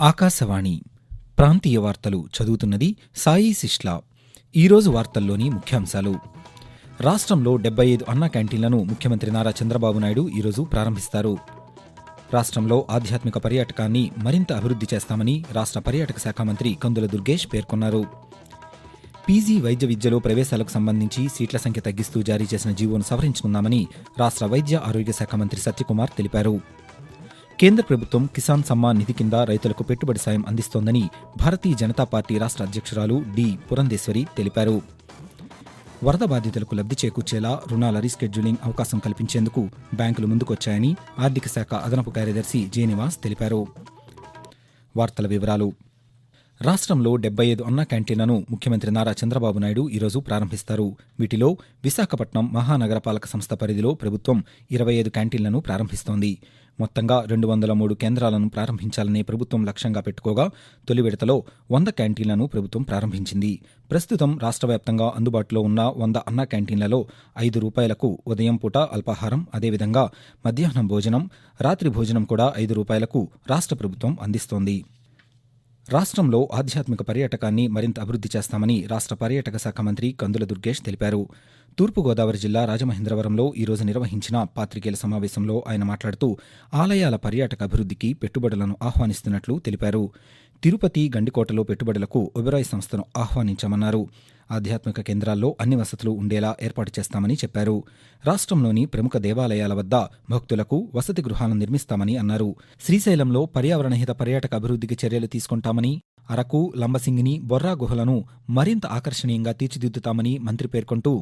ఆకాశవాణి ప్రాంతీయ వార్తలు చదువుతున్నది సాయి సిష్లా ఈరోజు వార్తల్లోని ముఖ్యాంశాలు. రాష్ట్రంలో డెబ్బై ఐదు అన్న క్యాంటీన్లను ముఖ్యమంత్రి నారా చంద్రబాబు నాయుడు ఈరోజు ప్రారంభిస్తారు. రాష్ట్రంలో ఆధ్యాత్మిక పర్యాటకాన్ని మరింత అభివృద్ధి చేస్తామని రాష్ట్ర పర్యాటక శాఖ మంత్రి కందుల దుర్గేష్ పేర్కొన్నారు. పీజీ వైద్య విద్యలో ప్రవేశాలకు సంబంధించి సీట్ల సంఖ్య తగ్గిస్తూ జారీ చేసిన జీవోను సవరించుకుందామని రాష్ట్ర వైద్య ఆరోగ్య శాఖ మంత్రి సత్యకుమార్ తెలిపారు. కేంద్ర ప్రభుత్వం కిసాన్ సమ్మాన్ నిధి కింద రైతులకు పెట్టుబడి సాయం అందిస్తోందని భారతీయ జనతా పార్టీ రాష్ట్ర అధ్యక్షురాలు డి పురంధేశ్వరి తెలిపారు. వరద బాధితులకు లబ్ధి చేకూర్చేలా రుణాల రీస్కెడ్యూలింగ్ అవకాశం కల్పించేందుకు బ్యాంకులు ముందుకొచ్చాయని ఆర్థిక శాఖ అదనపు కార్యదర్శి జేనివాస్ తెలిపారు. వార్తల వివరాలు రాష్ట్రంలో డెబ్బై ఐదు అన్న క్యాంటీన్లను ముఖ్యమంత్రి నారా చంద్రబాబు నాయుడు ఈరోజు ప్రారంభిస్తారు. వీటిలో విశాఖపట్నం మహానగరపాలక సంస్థ పరిధిలో ప్రభుత్వం ఇరవై ఐదు క్యాంటీన్లను ప్రారంభిస్తోంది. మొత్తంగా రెండు వందల మూడు కేంద్రాలను ప్రారంభించాలనే ప్రభుత్వం లక్ష్యంగా పెట్టుకోగా తొలి విడతలో వంద క్యాంటీన్లను ప్రభుత్వం ప్రారంభించింది. ప్రస్తుతం రాష్ట్ర వ్యాప్తంగా అందుబాటులో ఉన్న వంద అన్న క్యాంటీన్లలో ఐదు రూపాయలకు ఉదయం పూట అల్పాహారం అదేవిధంగా మధ్యాహ్నం భోజనం రాత్రి భోజనం కూడా ఐదు రూపాయలకు రాష్ట్ర ప్రభుత్వం అందిస్తోంది. రాష్ట్రంలో ఆధ్యాత్మిక పర్యాటకాన్ని మరింత అభివృద్ధి చేస్తామని రాష్ట్ర పర్యాటక శాఖ మంత్రి కందుల దుర్గేష్ తెలిపారు. తూర్పుగోదావరి జిల్లా రాజమహేంద్రవరంలో ఈరోజు నిర్వహించిన పాత్రికేయుల సమావేశంలో ఆయన మాట్లాడుతూ ఆలయాల పర్యాటక అభివృద్ధికి పెట్టుబడులను ఆహ్వానిస్తున్నట్లు తెలిపారు. తిరుపతి గండికోటలో పెట్టుబడులకు ఒబెరాయ్ సంస్థను ఆహ్వానించామన్నారు. ఆధ్యాత్మిక కేంద్రాల్లో అన్ని వసతులు ఉండేలా ఏర్పాటు చేస్తామని చెప్పారు. రాష్ట్రంలోని ప్రముఖ దేవాలయాల వద్ద భక్తులకు వసతి గృహాలను నిర్మిస్తామని అన్నారు. శ్రీశైలంలో పర్యావరణహిత పర్యాటక అభివృద్ధికి చర్యలు తీసుకుంటామని అరకు లంబసింగిని బొర్రా గుహలను మరింత ఆకర్షణీయంగా తీర్చిదిద్దుతామని మంత్రి పేర్కొంటూ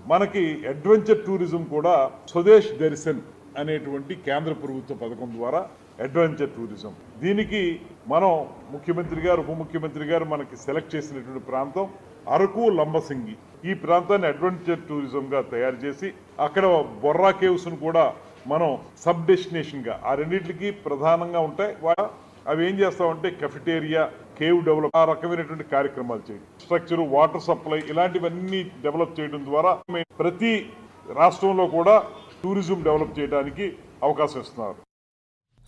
మనకి అడ్వెంచర్ టూరిజం కూడా స్వదేశ్ దర్శన్ అనేటువంటి కేంద్ర ప్రభుత్వ పథకం ద్వారా అడ్వెంచర్ టూరిజం. దీనికి మనం ముఖ్యమంత్రి గారు ఉప ముఖ్యమంత్రి గారు మనకి సెలెక్ట్ చేసినటువంటి ప్రాంతం అరకు లంబసింగి ఈ ప్రాంతాన్ని అడ్వెంచర్ టూరిజం గా తయారు చేసి అక్కడ బొర్రా కేవ్స్ను కూడా మనం సబ్ డెస్టినేషన్గా ఆ రెండింటికి ప్రధానంగా ఉంటాయి. అవి ఏం చేస్తామంటే కెఫిటేరియా కేవ్ డెవలప్ ఆ రకమైనటువంటి కార్యక్రమాలు చేయడం. స్ట్రక్చర్ వాటర్ సప్లై ఇలాంటివన్నీ డెవలప్ చేయడం ద్వారా ప్రతి రాష్ట్రంలో కూడా టూరిజం డెవలప్ చేయడానికి అవకాశం ఇస్తున్నారు.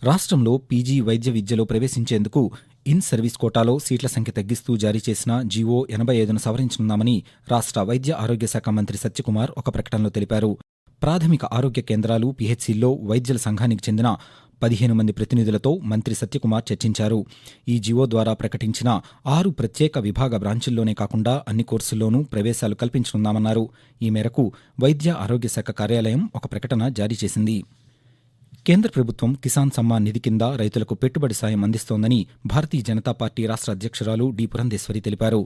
రాష్ట్రంలో పీజీ వైద్య విద్యలో ప్రవేశించేందుకు ఇన్ సర్వీస్ కోటాలో సీట్ల సంఖ్య తగ్గిస్తూ జారీ చేసిన జీవో ఎనభై ఐదును సవరించనున్నామని రాష్ట్ర వైద్య ఆరోగ్య శాఖ మంత్రి సత్యకుమార్ ఒక ప్రకటనలో తెలిపారు. ప్రాథమిక ఆరోగ్య కేంద్రాలు పీహెచ్సీల్లో వైద్యుల సంఘానికి చెందిన పదిహేను మంది ప్రతినిధులతో మంత్రి సత్యకుమార్ చర్చించారు. ఈ జీవో ద్వారా ప్రకటించిన ఆరు ప్రత్యేక విభాగ బ్రాంచుల్లోనే కాకుండా అన్ని కోర్సుల్లోనూ ప్రవేశాలు కల్పించనున్నామన్నారు. ఈ మేరకు వైద్య ఆరోగ్య శాఖ కార్యాలయం ఒక ప్రకటన జారీ చేసింది. కేంద్ర ప్రభుత్వం కిసాన్ సమ్మాన్ నిధి కింద రైతులకు పెట్టుబడి సాయం అందిస్తోందని భారతీయ జనతా పార్టీ రాష్ట్ర అధ్యక్షురాలు డి పురంధేశ్వరి తెలిపారు.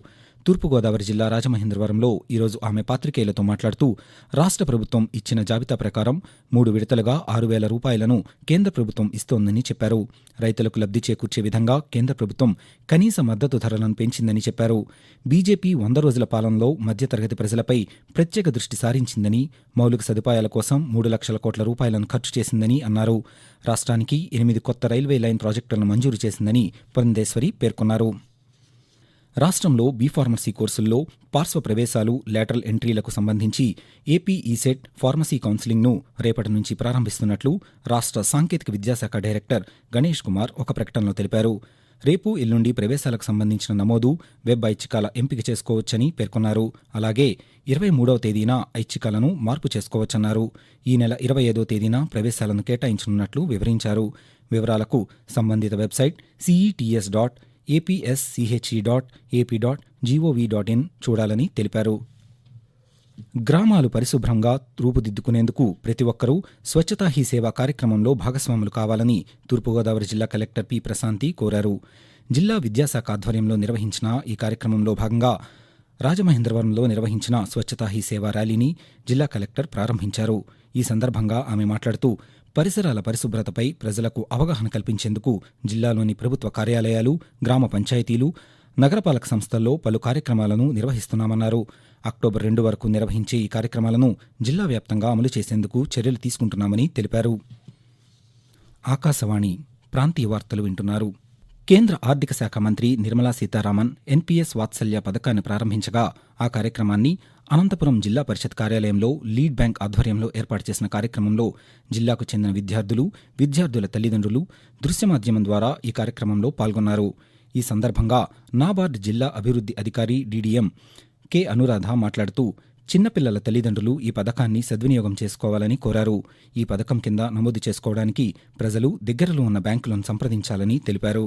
తూర్పుగోదావరి జిల్లా రాజమహేంద్రవరంలో ఈరోజు ఆమె పాత్రికేయులతో మాట్లాడుతూ రాష్ట్ర ప్రభుత్వం ఇచ్చిన జాబితా ప్రకారం మూడు విడతలుగా ఆరు వేల రూపాయలను కేంద్ర ప్రభుత్వం ఇస్తోందని చెప్పారు. రైతులకు లబ్ధి చేకూర్చే విధంగా కేంద్ర ప్రభుత్వం కనీస మద్దతు ధరలను పెంచిందని చెప్పారు. బీజేపీ వంద రోజుల పాలనలో మధ్యతరగతి ప్రజలపై ప్రత్యేక దృష్టి సారించిందని మౌలిక సదుపాయాల కోసం మూడు లక్షల కోట్ల రూపాయలను ఖర్చు చేసిందని అన్నారు. రాష్ట్రానికి ఎనిమిది కొత్త రైల్వే లైన్ ప్రాజెక్టులను మంజూరు చేసిందని పురంధేశ్వరి పేర్కొన్నారు. రాష్ట్రంలో బీఫార్మసీ కోర్సుల్లో పార్శ్వ ప్రవేశాలు లేటరల్ ఎంట్రీలకు సంబంధించి ఏపీ ఈసెట్ e ఫార్మసీ కౌన్సిలింగ్ను రేపటి నుంచి ప్రారంభిస్తున్నట్లు రాష్ట్ర సాంకేతిక విద్యాశాఖ డైరెక్టర్ గణేష్ కుమార్ ఒక ప్రకటనలో తెలిపారు. రేపు ఎల్లుండి ప్రవేశాలకు సంబంధించిన నమోదు వెబ్ ఐచ్ఛికాల ఎంపిక చేసుకోవచ్చని పేర్కొన్నారు. అలాగే ఇరవై మూడవ తేదీన ఐచ్ఛికాలను మార్పు చేసుకోవచ్చన్నారు. ఈ నెల ఇరవై ఐదో తేదీన ప్రవేశాలను కేటాయించనున్నట్లు వివరించారు. వివరాలకు సంబంధిత website CETS dot APSCHE dot AP dot GOV dot in చూడాలని తెలిపారు. గ్రామాలు పరిశుభ్రంగా రూపుదిద్దుకునేందుకు ప్రతి ఒక్కరూ స్వచ్ఛతా హీ సేవ కార్యక్రమంలో భాగస్వాములు కావాలని తూర్పుగోదావరి జిల్లా కలెక్టర్ పి ప్రశాంతి కోరారు. జిల్లా విద్యాశాఖ ఆధ్వర్యంలో నిర్వహించిన ఈ కార్యక్రమంలో భాగంగా రాజమహేంద్రవరంలో నిర్వహించిన స్వచ్ఛతా హీ సేవ ర్యాలీని జిల్లా కలెక్టర్ ప్రారంభించారు. ఈ సందర్భంగా ఆమె మాట్లాడుతూ పరిసరాల పరిశుభ్రతపై ప్రజలకు అవగాహన కల్పించేందుకు జిల్లాలోని ప్రభుత్వ కార్యాలయాలు గ్రామ పంచాయతీలు నగరపాలక సంస్థల్లో పలు కార్యక్రమాలను నిర్వహిస్తున్నామన్నారు. అక్టోబర్ రెండు వరకు నిర్వహించే ఈ కార్యక్రమాలను జిల్లా వ్యాప్తంగా అమలు చేసేందుకు చర్యలు తీసుకుంటున్నామని తెలిపారు. ఆకాశవాణి ప్రాంతీయ వార్తలు వింటున్నారు. కేంద్ర ఆర్థిక శాఖ మంత్రి నిర్మలా సీతారామన్ ఎన్పీఎస్ వాత్సల్య పథకాన్ని ప్రారంభించగా ఆ కార్యక్రమాన్ని అనంతపురం జిల్లా పరిషత్ కార్యాలయంలో లీడ్ బ్యాంక్ ఆధ్వర్యంలో ఏర్పాటు చేసిన కార్యక్రమంలో జిల్లాకు చెందిన విద్యార్థులు విద్యార్థుల తల్లిదండ్రులు దృశ్య మాధ్యమం ద్వారా ఈ కార్యక్రమంలో పాల్గొన్నారు. ఈ సందర్భంగా నాబార్డ్ జిల్లా అభివృద్ధి అధికారి డీడీఎం కె. అనురాధ మాట్లాడుతూ చిన్నపిల్లల తల్లిదండ్రులు ఈ పథకాన్ని సద్వినియోగం చేసుకోవాలని కోరారు. ఈ పథకం కింద నమోదు చేసుకోవడానికి ప్రజలు దగ్గరలో ఉన్న బ్యాంకులను సంప్రదించాలని తెలిపారు.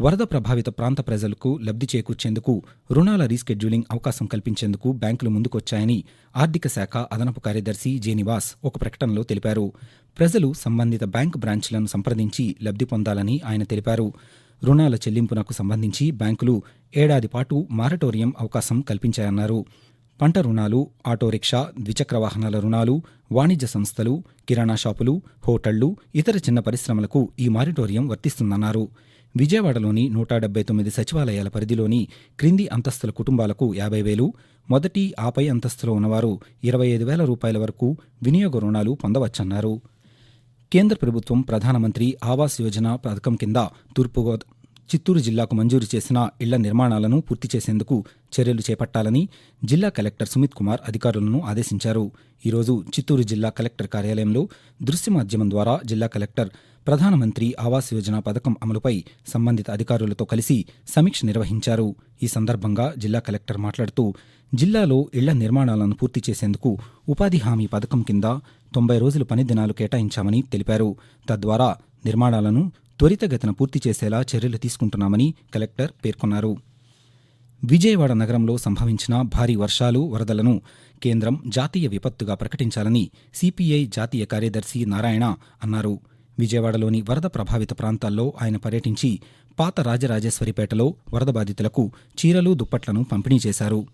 వరద ప్రభావిత ప్రాంత ప్రజలకు లబ్ధి చేకూర్చేందుకు రుణాల రీస్కెడ్యూలింగ్ అవకాశం కల్పించేందుకు బ్యాంకులు ముందుకొచ్చాయని ఆర్థిక శాఖ అదనపు కార్యదర్శి జేనివాస్ ఒక ప్రకటనలో తెలిపారు. ప్రజలు సంబంధిత బ్యాంకు బ్రాంచ్లను సంప్రదించి లబ్ధి పొందాలని ఆయన తెలిపారు. రుణాల చెల్లింపునకు సంబంధించి బ్యాంకులు ఏడాది పాటు మారటోరియం అవకాశం కల్పించాయన్నారు. పంట రుణాలు ఆటోరిక్షా ద్విచక్ర వాహనాల రుణాలు వాణిజ్య సంస్థలు కిరాణా షాపులు హోటళ్ళు ఇతర చిన్న పరిశ్రమలకు ఈ మారిటోరియం వర్తిస్తుందన్నారు. విజయవాడలోని నూట డెబ్బై తొమ్మిది సచివాలయాల పరిధిలోని క్రింది అంతస్తుల కుటుంబాలకు యాభై వేలు మొదటి ఆపై అంతస్తులో ఉన్నవారు ఇరవై ఐదు వేల రూపాయల వరకు వినియోగ రుణాలు పొందవచ్చన్నారు. కేంద్ర ప్రభుత్వం ప్రధానమంత్రి ఆవాస్ యోజన పథకం కింద తూర్పుగో చిత్తూరు జిల్లాకు మంజూరు చేసిన ఇళ్ళ నిర్మాణాలను పూర్తి చేసేందుకు చర్యలు చేపట్టాలని జిల్లా కలెక్టర్ సుమిత్ కుమార్ అధికారులను ఆదేశించారు. ఈరోజు చిత్తూరు జిల్లా కలెక్టర్ కార్యాలయంలో దృశ్య మాధ్యమం ద్వారా జిల్లా కలెక్టర్ ప్రధానమంత్రి ఆవాస్ యోజన పథకం అమలుపై సంబంధిత అధికారులతో కలిసి సమీక్ష నిర్వహించారు. ఈ సందర్భంగా జిల్లా కలెక్టర్ మాట్లాడుతూ జిల్లాలో ఇళ్ళ నిర్మాణాలను పూర్తి చేసేందుకు ఉపాధి హామీ పథకం కింద తొంభై రోజులు పని దినాలు కేటాయించామని తెలిపారు. తద్వారా నిర్మాణాలను త్వరితగతిన పూర్తి చేసేలా చర్యలు తీసుకుంటున్నామని కలెక్టర్ పేర్కొన్నారు. విజయవాడ నగరంలో సంభవించిన భారీ వర్షాలు వరదలను కేంద్రం జాతీయ విపత్తుగా ప్రకటించాలని సిపిఐ జాతీయ కార్యదర్శి నారాయణ అన్నారు. విజయవాడలోని వరద ప్రభావిత ప్రాంతాల్లో ఆయన పర్యటించి పాత రాజరాజేశ్వరిపేటలో వరద బాధితులకు చీరలు దుప్పట్లను పంపిణీ చేశారు.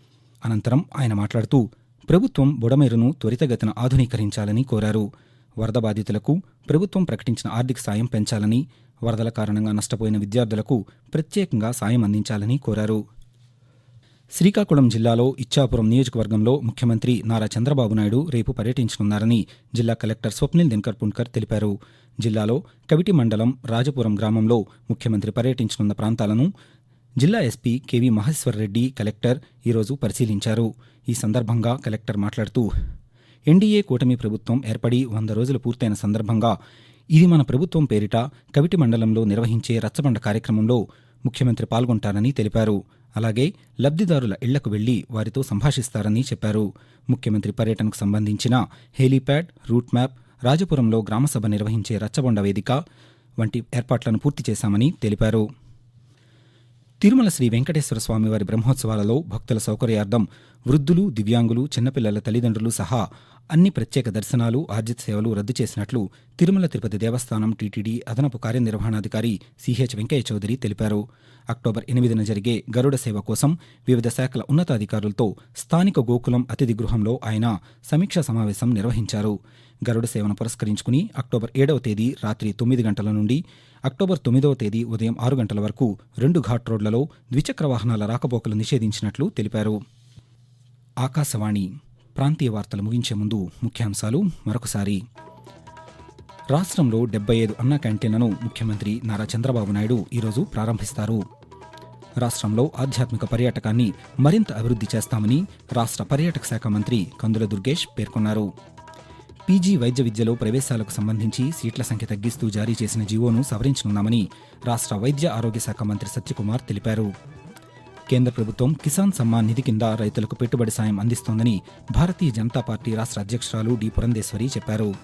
అనంతరం ఆయన మాట్లాడుతూ ప్రభుత్వం బుడమేరును త్వరితగతిన ఆధునీకరించాలని కోరారు. వరద బాధితులకు ప్రభుత్వం ప్రకటించిన ఆర్థిక సాయం పెంచాలని వరదల కారణంగా నష్టపోయిన విద్యార్థులకు ప్రత్యేకంగా సాయం అందించాలని కోరారు. శ్రీకాకుళం జిల్లాలో ఇచ్చాపురం నియోజకవర్గంలో ముఖ్యమంత్రి నారా చంద్రబాబు నాయుడు రేపు పర్యటించనున్నారని జిల్లా కలెక్టర్ స్వప్నిల్ దినకర్ పుణ్కర్ తెలిపారు. జిల్లాలో కవిటి మండలం రాజపురం గ్రామంలో ముఖ్యమంత్రి పర్యటించనున్న ప్రాంతాలను జిల్లా ఎస్పీ కెవి మహేశ్వరరెడ్డి కలెక్టర్ ఈరోజు పరిశీలించారు. ఈ సందర్భంగా కలెక్టర్ మాట్లాడుతూ ఎన్డీఏ కూటమి ప్రభుత్వం ఏర్పడి వంద రోజులు పూర్తయిన సందర్భంగా ఇది మన ప్రభుత్వం పేరిట కవిటి మండలంలో నిర్వహించే రచ్చబండ కార్యక్రమంలో ముఖ్యమంత్రి పాల్గొంటారని తెలిపారు. అలాగే లబ్ధిదారుల ఇళ్ళకు వెళ్ళి వారితో సంభాషిస్తారని చెప్పారు. ముఖ్యమంత్రి పర్యటనకు సంబంధించిన హెలీప్యాడ్ రూట్ మ్యాప్ రాజపురంలో గ్రామసభ నిర్వహించే రచ్చబండ వేదిక వంటి ఏర్పాట్లను పూర్తి చేశామని తెలిపారు. తిరుమల శ్రీ వెంకటేశ్వర స్వామివారి బ్రహ్మోత్సవాలలో భక్తుల సౌకర్యార్థం వృద్ధులు దివ్యాంగులు చిన్నపిల్లల తల్లిదండ్రులు సహా అన్ని ప్రత్యేక దర్శనాలు ఆర్జిత సేవలు రద్దు చేసినట్లు తిరుమల తిరుపతి దేవస్థానం టీటీడీ అదనపు కార్యనిర్వహణాధికారి సిహెచ్ వెంకయ్య చౌదరి తెలిపారు. అక్టోబర్ ఎనిమిదిన జరిగే గరుడ సేవ కోసం వివిధ శాఖల ఉన్నతాధికారులతో స్థానిక గోకులం అతిథి గృహంలో ఆయన సమీక్షా సమావేశం నిర్వహించారు. గరుడ సేవను పురస్కరించుకుని అక్టోబర్ ఏడవ తేదీ రాత్రి తొమ్మిది గంటల నుండి అక్టోబర్ తొమ్మిదవ తేదీ ఉదయం ఆరు గంటల వరకు రెండు ఘాట్ రోడ్లలో ద్విచక్ర వాహనాల రాకపోకలు నిషేధించినట్లు తెలిపారు. ఆకాశవాణి ప్రాంతీయ వార్తలు ముగించే ముందు ముఖ్యాంశాలు మరొకసారి. రాష్ట్రంలో డెబ్బై ఐదు అన్న క్యాంటీన్లను ముఖ్యమంత్రి నారా చంద్రబాబు నాయుడు ఈరోజు ప్రారంభిస్తారు. రాష్ట్రంలో ఆధ్యాత్మిక పర్యాటకాన్ని మరింత అభివృద్ధి చేస్తామని రాష్ట్ర పర్యాటక శాఖ మంత్రి కందుల దుర్గేష్ పేర్కొన్నారు. పీజీ వైద్య విద్యలో ప్రవేశాలకు సంబంధించి సీట్ల సంఖ్య తగ్గిస్తూ జారీ చేసిన జీవోను సవరించనున్నామని రాష్ట్ర వైద్య ఆరోగ్య శాఖ మంత్రి సత్యకుమార్ తెలిపారు. కేంద్ర ప్రభుత్వం కిసాన్ సమ్మాన్ నిధి కింద రైతులకు పెట్టుబడి సాయం అందిస్తోందని భారతీయ జనతా పార్టీ రాష్ట్ర అధ్యక్షురాలు డి. పురంధేశ్వరి చెప్పారు.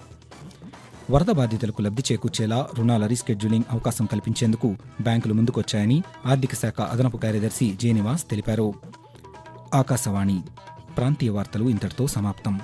వరద బాధితులకు లబ్ధి చేకూర్చేలా రుణాల రీస్కెడ్యూలింగ్ అవకాశం కల్పించేందుకు బ్యాంకులు ముందుకొచ్చాయని ఆర్థిక శాఖ అదనపు కార్యదర్శి జేనివాస్ తెలిపారు. ఆకాశవాణి ప్రాంతీయ వార్తలు ఇంతటితో సమాప్తం.